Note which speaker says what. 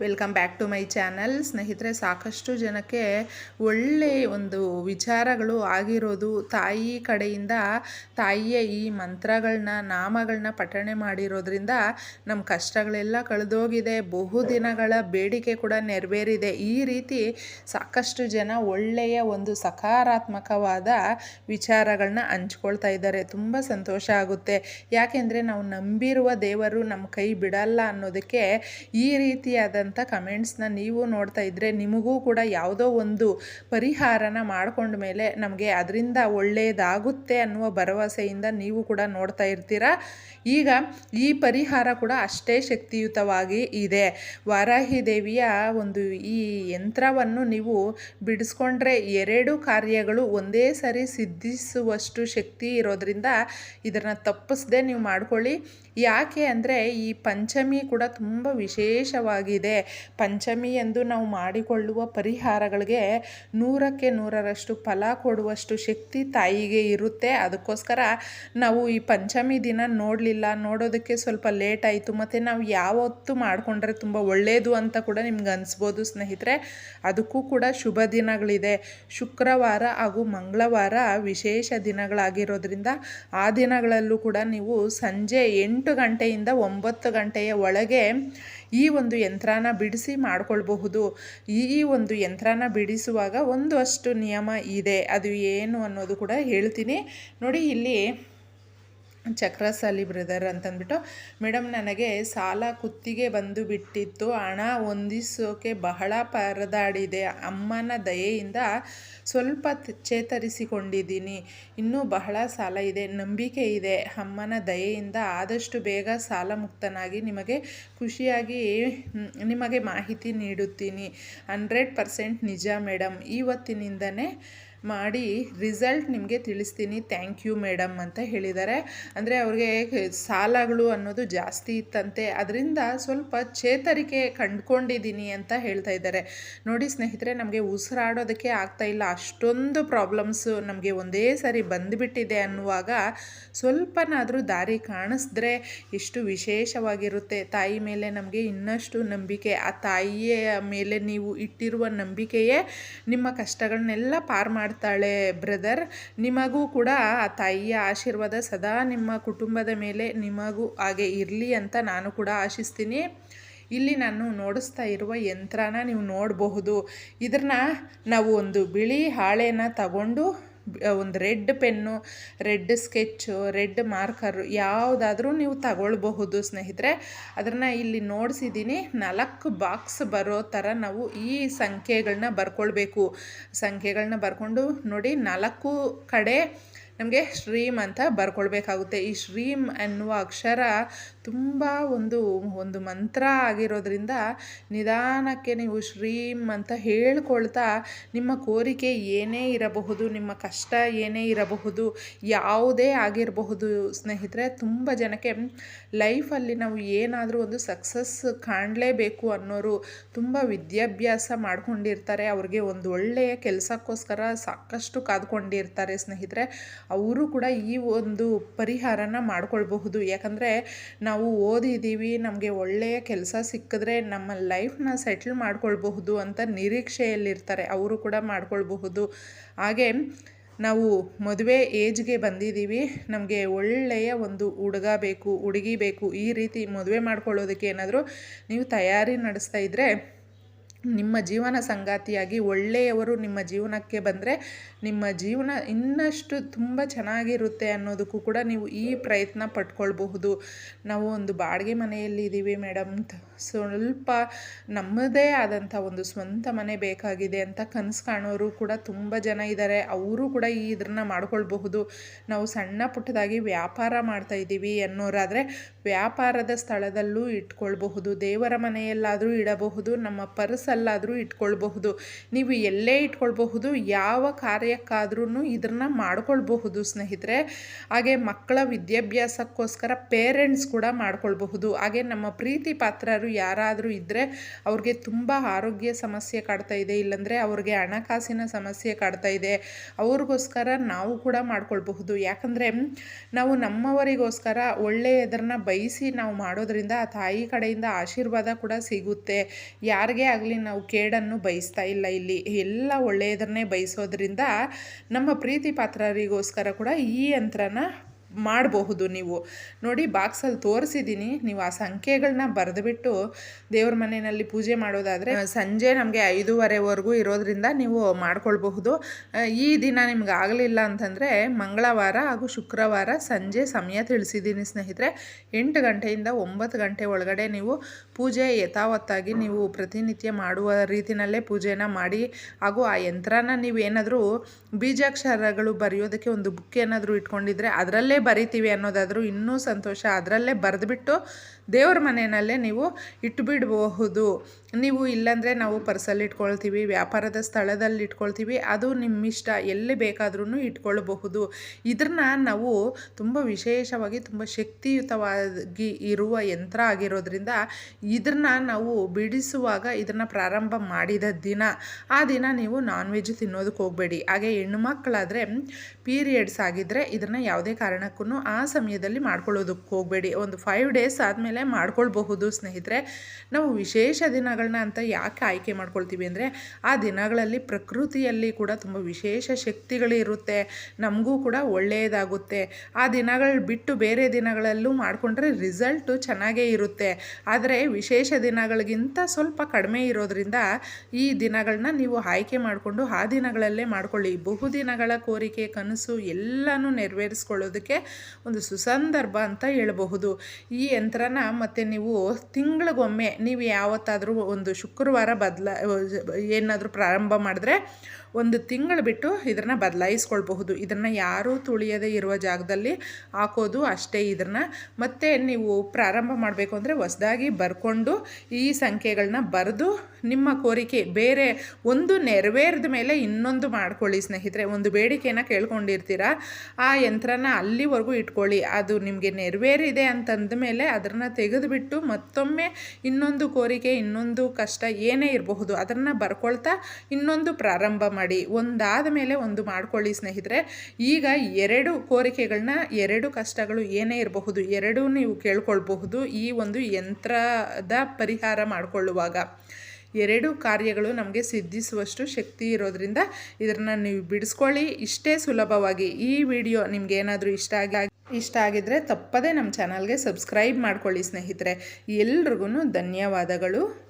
Speaker 1: Welcome back to my channel ಸ್ನೇಹಿತರೆ, ಸಾಕಷ್ಟು ಜನಕ್ಕೆ ಒಳ್ಳೆ ಒಂದು ವಿಚಾರಗಳು ಆಗಿರೋದು. ತಾಯಿ ಕಡೆಯಿಂದ ತಾಯಿಯ ಈ ಮಂತ್ರಗಳನ್ನ ನಾಮಗಳನ್ನ ಪಠಣೆ ಮಾಡಿರೋದ್ರಿಂದ ನಮ್ಮ ಕಷ್ಟಗಳೆಲ್ಲ ಕಳೆದೋಗಿದೆ. ಬಹುದಿನಗಳ ಬೇಡಿಕೆ ಕೂಡ ನೆರವೇರಿದೆ. ಈ ರೀತಿ ಸಾಕಷ್ಟು ಜನ ಒಳ್ಳೆಯ ಒಂದು ಸಕಾರಾತ್ಮಕವಾದ ವಿಚಾರಗಳನ್ನ ಹಂಚ್ಕೊಳ್ತಾ ಇದ್ದಾರೆ. ತುಂಬ ಸಂತೋಷ ಆಗುತ್ತೆ. ಯಾಕೆಂದರೆ ನಾವು ನಂಬಿರುವ ದೇವರು ನಮ್ಮ ಕೈ ಬಿಡಲ್ಲ ಅನ್ನೋದಕ್ಕೆ ಈ ರೀತಿಯಾದ ಅಂತ ಕಮೆಂಟ್ಸ್ನ ನೀವು ನೋಡ್ತಾ ಇದ್ದರೆ ನಿಮಗೂ ಕೂಡ ಯಾವುದೋ ಒಂದು ಪರಿಹಾರನ ಮಾಡಿಕೊಂಡ ಮೇಲೆ ನಮಗೆ ಅದರಿಂದ ಒಳ್ಳೆಯದಾಗುತ್ತೆ ಅನ್ನುವ ಭರವಸೆಯಿಂದ ನೀವು ಕೂಡ ನೋಡ್ತಾ ಇರ್ತೀರಾ. ಈಗ ಈ ಪರಿಹಾರ ಕೂಡ ಅಷ್ಟೇ ಶಕ್ತಿಯುತವಾಗಿ ಇದೆ. ವಾರಾಹಿ ದೇವಿಯ ಒಂದು ಈ ಯಂತ್ರವನ್ನು ನೀವು ಬಿಡಿಸ್ಕೊಂಡ್ರೆ ಎರಡು ಕಾರ್ಯಗಳು ಒಂದೇ ಸರಿ ಸಿದ್ಧಿಸುವಷ್ಟು ಶಕ್ತಿ ಇರೋದರಿಂದ ಇದನ್ನು ತಪ್ಪಿಸದೆ ನೀವು ಮಾಡ್ಕೊಳ್ಳಿ. ಯಾಕೆ ಅಂದರೆ ಈ ಪಂಚಮಿ ಕೂಡ ತುಂಬ ವಿಶೇಷವಾಗಿದೆ. ಪಂಚಮಿ ಎಂದು ನಾವು ಮಾಡಿಕೊಳ್ಳುವ ಪರಿಹಾರಗಳಿಗೆ ನೂರಕ್ಕೆ ನೂರರಷ್ಟು ಫಲ ಕೊಡುವಷ್ಟು ಶಕ್ತಿ ತಾಯಿಗೆ ಇರುತ್ತೆ. ಅದಕ್ಕೋಸ್ಕರ ನಾವು ಈ ಪಂಚಮಿ ದಿನ ನೋಡಲಿಲ್ಲ, ನೋಡೋದಕ್ಕೆ ಸ್ವಲ್ಪ ಲೇಟ್ ಆಯಿತು, ಮತ್ತು ನಾವು ಯಾವತ್ತು ಮಾಡಿಕೊಂಡ್ರೆ ತುಂಬ ಒಳ್ಳೆಯದು ಅಂತ ಕೂಡ ನಿಮ್ಗೆ ಅನಿಸ್ಬೋದು ಸ್ನೇಹಿತರೆ. ಅದಕ್ಕೂ ಕೂಡ ಶುಭ ದಿನಗಳಿದೆ. ಶುಕ್ರವಾರ ಹಾಗೂ ಮಂಗಳವಾರ ವಿಶೇಷ ದಿನಗಳಾಗಿರೋದ್ರಿಂದ ಆ ದಿನಗಳಲ್ಲೂ ಕೂಡ ನೀವು ಸಂಜೆ ಎಂಟು ಗಂಟೆಯಿಂದ ಒಂಬತ್ತು ಗಂಟೆಯ ಒಳಗೆ ಈ ಒಂದು ಯಂತ್ರನ ಬಿಡಿಸಿ ಮಾಡ್ಕೊಳ್ಬಹುದು. ಈ ಒಂದು ಯಂತ್ರನ ಬಿಡಿಸುವಾಗ ಒಂದು ಅಷ್ಟು ನಿಯಮ ಇದೆ. ಅದು ಏನು ಅನ್ನೋದು ಕೂಡ ಹೇಳ್ತೀನಿ. ನೋಡಿ ಇಲ್ಲಿ ಚಕ್ರಸಾಲಿ ಬ್ರದರ್ ಅಂತಂದ್ಬಿಟ್ಟು, ಮೇಡಮ್, ನನಗೆ ಸಾಲ ಕುತ್ತಿಗೆ ಬಂದು ಬಿಟ್ಟಿತ್ತು. ಹಣ ಹೊಂದಿಸೋಕೆ ಬಹಳ ಪರದಾಡಿದೆ. ಅಮ್ಮನ ದಯೆಯಿಂದ ಸ್ವಲ್ಪ ಚೇತರಿಸಿಕೊಂಡಿದ್ದೀನಿ. ಇನ್ನೂ ಬಹಳ ಸಾಲ ಇದೆ. ನಂಬಿಕೆ ಇದೆ. ಅಮ್ಮನ ದಯೆಯಿಂದ ಆದಷ್ಟು ಬೇಗ ಸಾಲ ಮುಕ್ತನಾಗಿ ನಿಮಗೆ ಖುಷಿಯಾಗಿ ನಿಮಗೆ ಮಾಹಿತಿ ನೀಡುತ್ತೀನಿ. ಹಂಡ್ರೆಡ್ ಪರ್ಸೆಂಟ್ ನಿಜ, ಮೇಡಮ್. ಇವತ್ತಿನಿಂದನೇ ಮಾಡಿ ರಿಸಲ್ಟ್ ನಿಮಗೆ ತಿಳಿಸ್ತೀನಿ. ಥ್ಯಾಂಕ್ ಯು ಮೇಡಮ್ ಅಂತ ಹೇಳಿದ್ದಾರೆ. ಅಂದರೆ ಅವ್ರಿಗೆ ಸಾಲಗಳು ಅನ್ನೋದು ಜಾಸ್ತಿ ಇತ್ತಂತೆ. ಅದರಿಂದ ಸ್ವಲ್ಪ ಚೇತರಿಕೆ ಕಂಡುಕೊಂಡಿದ್ದೀನಿ ಅಂತ ಹೇಳ್ತಾ ಇದ್ದಾರೆ. ನೋಡಿ ಸ್ನೇಹಿತರೆ, ನಮಗೆ ಉಸಿರಾಡೋದಕ್ಕೆ ಆಗ್ತಾ ಇಲ್ಲ. ಅಷ್ಟೊಂದು ಪ್ರಾಬ್ಲಮ್ಸು ನಮಗೆ ಒಂದೇ ಸಾರಿ ಬಂದುಬಿಟ್ಟಿದೆ ಅನ್ನುವಾಗ ಸ್ವಲ್ಪನಾದರೂ ದಾರಿ ಕಾಣಿಸಿದ್ರೆ ಎಷ್ಟು ವಿಶೇಷವಾಗಿರುತ್ತೆ. ತಾಯಿ ಮೇಲೆ ನಮಗೆ ಇನ್ನಷ್ಟು ನಂಬಿಕೆ. ಆ ತಾಯಿಯ ಮೇಲೆ ನೀವು ಇಟ್ಟಿರುವ ನಂಬಿಕೆಯೇ ನಿಮ್ಮ ಕಷ್ಟಗಳನ್ನೆಲ್ಲ ಪಾರು ಮಾಡಿ ಮಾಡ್ತಾಳೆ, ಬ್ರದರ್. ನಿಮಗೂ ಕೂಡ ಆ ತಾಯಿಯ ಆಶೀರ್ವಾದ ಸದಾ ನಿಮ್ಮ ಕುಟುಂಬದ ಮೇಲೆ ನಿಮಗೂ ಹಾಗೆ ಇರಲಿ ಅಂತ ನಾನು ಕೂಡ ಆಶಿಸ್ತೀನಿ. ಇಲ್ಲಿ ನಾನು ನೋಡಿಸ್ತಾ ಇರುವ ಯಂತ್ರನ ನೀವು ನೋಡಬಹುದು. ಇದನ್ನು ನಾವು ಒಂದು ಬಿಳಿ ಹಾಳೆನ ತಗೊಂಡು ಒಂದು red pen, red sketch, red marker ಯಾವುದಾದ್ರೂ ನೀವು ತಗೊಳ್ಬಹುದು ಸ್ನೇಹಿತರೆ. ಅದನ್ನು ಇಲ್ಲಿ ನೋಡಿಸಿದ್ದೀನಿ ನಾಲ್ಕು ಬಾಕ್ಸ್ ಬರೋ ಥರ ನಾವು ಈ ಸಂಖ್ಯೆಗಳನ್ನ ಬರ್ಕೊಳ್ಬೇಕು. ಸಂಖ್ಯೆಗಳನ್ನ ಬರ್ಕೊಂಡು ನೋಡಿ, ನಾಲ್ಕು ಕಡೆ ನಮಗೆ ಶ್ರೀಮ್ ಅಂತ ಬರ್ಕೊಳ್ಬೇಕಾಗುತ್ತೆ. ಈ ಶ್ರೀಮ್ ಅನ್ನುವ ಅಕ್ಷರ ತುಂಬ ಒಂದು ಒಂದು ಮಂತ್ರ ಆಗಿರೋದ್ರಿಂದ ನಿಧಾನಕ್ಕೆ ನೀವು ಶ್ರೀಮ್ ಅಂತ ಹೇಳ್ಕೊಳ್ತಾ ನಿಮ್ಮ ಕೋರಿಕೆ ಏನೇ ಇರಬಹುದು, ನಿಮ್ಮ ಕಷ್ಟ ಏನೇ ಇರಬಹುದು, ಯಾವುದೇ ಆಗಿರಬಹುದು ಸ್ನೇಹಿತರೆ, ತುಂಬ ಜನಕ್ಕೆ ಲೈಫಲ್ಲಿ ನಾವು ಏನಾದರೂ ಒಂದು ಸಕ್ಸಸ್ ಕಾಣಲೇಬೇಕು ಅನ್ನೋರು ತುಂಬ ವಿದ್ಯಾಭ್ಯಾಸ ಮಾಡ್ಕೊಂಡಿರ್ತಾರೆ. ಅವ್ರಿಗೆ ಒಂದು ಒಳ್ಳೆಯ ಕೆಲಸಕ್ಕೋಸ್ಕರ ಸಾಕಷ್ಟು ಕಾದ್ಕೊಂಡಿರ್ತಾರೆ ಸ್ನೇಹಿತರೆ. ಅವರು ಕೂಡ ಈ ಒಂದು ಪರಿಹಾರನ ಮಾಡ್ಕೊಳ್ಬಹುದು. ಯಾಕಂದರೆ ನಾವು ಓದಿದ್ದೀವಿ, ನಮಗೆ ಒಳ್ಳೆಯ ಕೆಲಸ ಸಿಕ್ಕಿದ್ರೆ ನಮ್ಮ ಲೈಫ್ನ ಸೆಟ್ಲ್ ಮಾಡ್ಕೊಳ್ಬಹುದು ಅಂತ ನಿರೀಕ್ಷೆಯಲ್ಲಿರ್ತಾರೆ. ಅವರು ಕೂಡ ಮಾಡ್ಕೊಳ್ಬಹುದು. ಹಾಗೆ ನಾವು ಮದುವೆ ಏಜ್ಗೆ ಬಂದಿದ್ದೀವಿ. ನಮಗೆ ಒಳ್ಳೆಯ ಒಂದು ಹುಡುಗ ಬೇಕು, ಹುಡುಗಿ ಬೇಕು. ಈ ರೀತಿ ಮದುವೆ ಮಾಡ್ಕೊಳ್ಳೋದಕ್ಕೆ ಏನಾದರೂ ನೀವು ತಯಾರಿ ನಡೆಸ್ತಾ ಇದ್ದರೆ ನಿಮ್ಮ ಜೀವನ ಸಂಗಾತಿಯಾಗಿ ಒಳ್ಳೆಯವರು ನಿಮ್ಮ ಜೀವನಕ್ಕೆ ಬಂದರೆ ನಿಮ್ಮ ಜೀವನ ಇನ್ನಷ್ಟು ತುಂಬ ಚೆನ್ನಾಗಿರುತ್ತೆ ಅನ್ನೋದಕ್ಕೂ ಕೂಡ ನೀವು ಈ ಪ್ರಯತ್ನ ಪಟ್ಕೊಳ್ಬಹುದು. ನಾವು ಒಂದು ಬಾಡಿಗೆ ಮನೆಯಲ್ಲಿ ಇದ್ದೀವಿ ಮೇಡಮ್. ಸ್ವಲ್ಪ ನಮ್ಮದೇ ಆದಂಥ ಒಂದು ಸ್ವಂತ ಮನೆ ಬೇಕಾಗಿದೆ ಅಂತ ಕನಸು ಕಾಣೋರು ಕೂಡ ತುಂಬ ಜನ ಇದ್ದಾರೆ. ಅವರು ಕೂಡ ಈ ಇದನ್ನು ಮಾಡ್ಕೊಳ್ಬಹುದು. ನಾವು ಸಣ್ಣ ಪುಟ್ಟದಾಗಿ ವ್ಯಾಪಾರ ಮಾಡ್ತಾ ಇದ್ದೀವಿ ಅನ್ನೋರಾದರೆ ವ್ಯಾಪಾರದ ಸ್ಥಳದಲ್ಲೂ ಇಟ್ಕೊಳ್ಬಹುದು. ದೇವರ ಮನೆಯಲ್ಲಾದರೂ ಇಡಬಹುದು. ನಮ್ಮ ಪರ್ಸಲ್ಲಾದರೂ ಇಟ್ಕೊಳ್ಬಹುದು. ನೀವು ಎಲ್ಲೇ ಇಟ್ಕೊಳ್ಬಹುದು. ಯಾವ ಕಾರ್ಯಕ್ಕಾದ್ರೂ ಇದನ್ನು ಮಾಡ್ಕೊಳ್ಬಹುದು ಸ್ನೇಹಿತರೆ. ಹಾಗೆ ಮಕ್ಕಳ ವಿದ್ಯಾಭ್ಯಾಸಕ್ಕೋಸ್ಕರ ಪೇರೆಂಟ್ಸ್ ಕೂಡ ಮಾಡ್ಕೊಳ್ಬಹುದು. ಹಾಗೆ ನಮ್ಮ ಪ್ರೀತಿ ಪಾತ್ರರು ಯಾರಾದರೂ ಇದ್ದರೆ ಅವ್ರಿಗೆ ತುಂಬ ಆರೋಗ್ಯ ಸಮಸ್ಯೆ ಕಾಡ್ತಾ ಇದೆ. ಇಲ್ಲಾಂದರೆ ಅವ್ರಿಗೆ ಹಣಕಾಸಿನ ಸಮಸ್ಯೆ ಕಾಡ್ತಾ ಇದೆ. ಅವ್ರಿಗೋಸ್ಕರ ನಾವು ಕೂಡ ಮಾಡ್ಕೊಳ್ಬಹುದು. ಯಾಕಂದರೆ ನಾವು ನಮ್ಮವರಿಗೋಸ್ಕರ ಒಳ್ಳೆಯದನ್ನ ಬಯ ಬಯಸಿ ನಾವು ಮಾಡೋದ್ರಿಂದ ಆ ತಾಯಿ ಕಡೆಯಿಂದ ಆಶೀರ್ವಾದ ಕೂಡ ಸಿಗುತ್ತೆ. ಯಾರಿಗೆ ಆಗಲಿ ನಾವು ಕೇಡನ್ನು ಬಯಸ್ತಾ ಇಲ್ಲ ಇಲ್ಲಿ. ಎಲ್ಲ ಒಳ್ಳೆಯದನ್ನೇ ಬಯಸೋದ್ರಿಂದ ನಮ್ಮ ಪ್ರೀತಿ ಪಾತ್ರರಿಗೋಸ್ಕರ ಕೂಡ ಈ ಯಂತ್ರನ ಮಾಡಬಹುದು ನೀವು. ನೋಡಿ, ಬಾಕ್ಸಲ್ಲಿ ತೋರಿಸಿದ್ದೀನಿ ನೀವು ಆ ಸಂಖ್ಯೆಗಳನ್ನ ಬರೆದುಬಿಟ್ಟು ದೇವ್ರ ಮನೆಯಲ್ಲಿ ಪೂಜೆ ಮಾಡೋದಾದರೆ ಸಂಜೆ ನಮಗೆ ಐದೂವರೆವರೆಗೂ ಇರೋದ್ರಿಂದ ನೀವು ಮಾಡ್ಕೊಳ್ಬಹುದು. ಈ ದಿನ ನಿಮ್ಗೆ ಆಗಲಿಲ್ಲ ಅಂತಂದರೆ ಮಂಗಳವಾರ ಹಾಗೂ ಶುಕ್ರವಾರ ಸಂಜೆ ಸಮಯ ತಿಳಿಸಿದ್ದೀನಿ ಸ್ನೇಹಿತರೆ. ಎಂಟು ಗಂಟೆಯಿಂದ ಒಂಬತ್ತು ಗಂಟೆ ಒಳಗಡೆ ನೀವು ಪೂಜೆ ಯಥಾವತ್ತಾಗಿ ನೀವು ಪ್ರತಿನಿತ್ಯ ಮಾಡುವ ರೀತಿಯಲ್ಲೇ ಪೂಜೆನ ಮಾಡಿ, ಹಾಗೂ ಆ ಯಂತ್ರನ ನೀವು ಏನಾದರೂ ಬೀಜಾಕ್ಷರಗಳು ಬರೆಯೋದಕ್ಕೆ ಒಂದು ಬುಕ್ ಏನಾದರೂ ಇಟ್ಕೊಂಡಿದ್ರೆ, ಅದರಲ್ಲೇ ಬರಿತೀವಿ ಅನ್ನೋದಾದರೂ ಇನ್ನೂ ಸಂತೋಷ. ಅದರಲ್ಲೇ ಬರೆದ್ಬಿಟ್ಟು ದೇವ್ರ ಮನೆಯಲ್ಲೇ ನೀವು ಇಟ್ಬಿಡಬಹುದು. ನೀವು ಇಲ್ಲಾಂದರೆ ನಾವು ಪರ್ಸಲ್ಲಿ ಇಟ್ಕೊಳ್ತೀವಿ, ವ್ಯಾಪಾರದ ಸ್ಥಳದಲ್ಲಿ ಇಟ್ಕೊಳ್ತೀವಿ, ಅದು ನಿಮ್ಮ ಇಷ್ಟ ಎಲ್ಲಿ ಬೇಕಾದ್ರೂ ಇಟ್ಕೊಳ್ಬಹುದು. ಇದನ್ನ ನಾವು ತುಂಬ ವಿಶೇಷವಾಗಿ, ತುಂಬ ಶಕ್ತಿಯುತವಾಗಿ ಇರುವ ಯಂತ್ರ ಆಗಿರೋದ್ರಿಂದ ಇದನ್ನ ನಾವು ಬಿಡಿಸುವಾಗ ಇದನ್ನು ಪ್ರಾರಂಭ ಮಾಡಿದ ದಿನ. ಆ ದಿನ ನೀವು ನಾನ್ ವೆಜ್ ತಿನ್ನೋದಕ್ಕೆ ಹೋಗಬೇಡಿ. ಹಾಗೆ ಹೆಣ್ಣು ಮಕ್ಕಳಾದರೆ ಪೀರಿಯಡ್ಸ್ ಆಗಿದ್ದರೆ ಇದನ್ನು ಯಾವುದೇ ಕಾರಣಕ್ಕೂ ಆ ಸಮಯದಲ್ಲಿ ಮಾಡ್ಕೊಳ್ಳೋದಕ್ಕೆ ಹೋಗಬೇಡಿ. ಒಂದು ಫೈವ್ ಡೇಸ್ ಆದಮೇಲೆ ಮಾಡ್ಕೊಳ್ಬಹುದು ಸ್ನೇಹಿತರೆ. ನಾವು ವಿಶೇಷ ದಿನಗಳನ್ನ ಅಂತ ಯಾಕೆ ಆಯ್ಕೆ ಮಾಡ್ಕೊಳ್ತೀವಿ ಅಂದರೆ, ಆ ದಿನಗಳಲ್ಲಿ ಪ್ರಕೃತಿಯಲ್ಲಿ ಕೂಡ ತುಂಬ ವಿಶೇಷ ಶಕ್ತಿಗಳಿರುತ್ತೆ ನಮಗೂ ಕೂಡ ಒಳ್ಳೆಯದಾಗುತ್ತೆ ಆ ದಿನಗಳು ಬಿಟ್ಟು ಬೇರೆ ದಿನಗಳಲ್ಲೂ ಮಾಡಿಕೊಂಡ್ರೆ ರಿಸಲ್ಟು ಚೆನ್ನಾಗೇ ಇರುತ್ತೆ. ಆದರೆ ವಿಶೇಷ ದಿನಗಳಿಗಿಂತ ಸ್ವಲ್ಪ ಕಡಿಮೆ ಇರೋದ್ರಿಂದ ಈ ದಿನಗಳನ್ನ ನೀವು ಆಯ್ಕೆ ಮಾಡಿಕೊಂಡು ಆ ದಿನಗಳಲ್ಲೇ ಮಾಡ್ಕೊಳ್ಳಿ. ಬಹುದಿನಗಳ ಕೋರಿಕೆ, ಕನಸು ಎಲ್ಲನೂ ನೆರವೇರಿಸ್ಕೊಳ್ಳೋದಕ್ಕೆ ಒಂದು ಸುಸಂದರ್ಭ ಅಂತ ಹೇಳಬಹುದು. ಈ ಯಂತ್ರನ ಮತ್ತು ನೀವು ತಿಂಗಳಿಗೊಮ್ಮೆ ನೀವು ಯಾವತ್ತಾದರೂ ಒಂದು ಶುಕ್ರವಾರ ಬದಲ ಏನಾದರೂ ಪ್ರಾರಂಭ ಮಾಡಿದ್ರೆ ಒಂದು ತಿಂಗಳು ಬಿಟ್ಟು ಇದನ್ನು ಬದಲಾಯಿಸ್ಕೊಳ್ಬಹುದು. ಇದನ್ನು ಯಾರೂ ತುಳಿಯದೇ ಇರುವ ಜಾಗದಲ್ಲಿ ಹಾಕೋದು ಅಷ್ಟೇ ಇದನ್ನು. ಮತ್ತು ನೀವು ಪ್ರಾರಂಭ ಮಾಡಬೇಕು ಅಂದರೆ ಹೊಸದಾಗಿ ಬರ್ಕೊಂಡು ಈ ಸಂಖ್ಯೆಗಳನ್ನ ಬರೆದು ನಿಮ್ಮ ಕೋರಿಕೆ ಬೇರೆ ಒಂದು ನೆರವೇರಿದ ಮೇಲೆ ಇನ್ನೊಂದು ಮಾಡ್ಕೊಳ್ಳಿ ಸ್ನೇಹಿತರೆ. ಒಂದು ಬೇಡಿಕೆನ ಕೇಳ್ಕೊಂಡಿರ್ತೀರ? ಆ ಯಂತ್ರನ ಅಲ್ಲಿವರೆಗೂ ಇಟ್ಕೊಳ್ಳಿ. ಅದು ನಿಮಗೆ ನೆರವೇರಿದೆ ಅಂತಂದ ಮೇಲೆ ಅದನ್ನು ತೆಗೆದುಬಿಟ್ಟು ಮತ್ತೊಮ್ಮೆ ಇನ್ನೊಂದು ಕೋರಿಕೆ, ಇನ್ನೊಂದು ಕಷ್ಟ ಏನೇ ಇರಬಹುದು ಅದನ್ನು ಬರ್ಕೊಳ್ತಾ ಇನ್ನೊಂದು ಪ್ರಾರಂಭ ಮಾಡಿ. ಒಂದಾದ ಮೇಲೆ ಒಂದು ಮಾಡ್ಕೊಳ್ಳಿ ಸ್ನೇಹಿತರೆ. ಈಗ ಎರಡು ಕೋರಿಕೆಗಳನ್ನ ಎರಡು ಕಷ್ಟಗಳು ಏನೇ ಇರಬಹುದು, ಎರಡೂ ನೀವು ಕೇಳ್ಕೊಳ್ಬಹುದು ಈ ಒಂದು ಯಂತ್ರದ ಪರಿಹಾರ ಮಾಡಿಕೊಳ್ಳುವಾಗ. ಎರಡು ಕಾರ್ಯಗಳು ನಮಗೆ ಸಿದ್ಧಿಸುವಷ್ಟು ಶಕ್ತಿ ಇರೋದರಿಂದ ಇದನ್ನು ನೀವು ಬಿಡಿಸ್ಕೊಳ್ಳಿ. ಇಷ್ಟೇ ಸುಲಭವಾಗಿ ಈ ವಿಡಿಯೋ ನಿಮ್ಗೆ ಏನಾದರೂ ಇಷ್ಟ ಆಗಿ, ಇಷ್ಟ ಆಗಿದ್ದರೆ ತಪ್ಪದೇ ನಮ್ಮ ಚಾನಲ್ಗೆ ಸಬ್ಸ್ಕ್ರೈಬ್ ಮಾಡ್ಕೊಳ್ಳಿ ಸ್ನೇಹಿತರೆ. ಎಲ್ರಿಗೂ ಧನ್ಯವಾದಗಳು.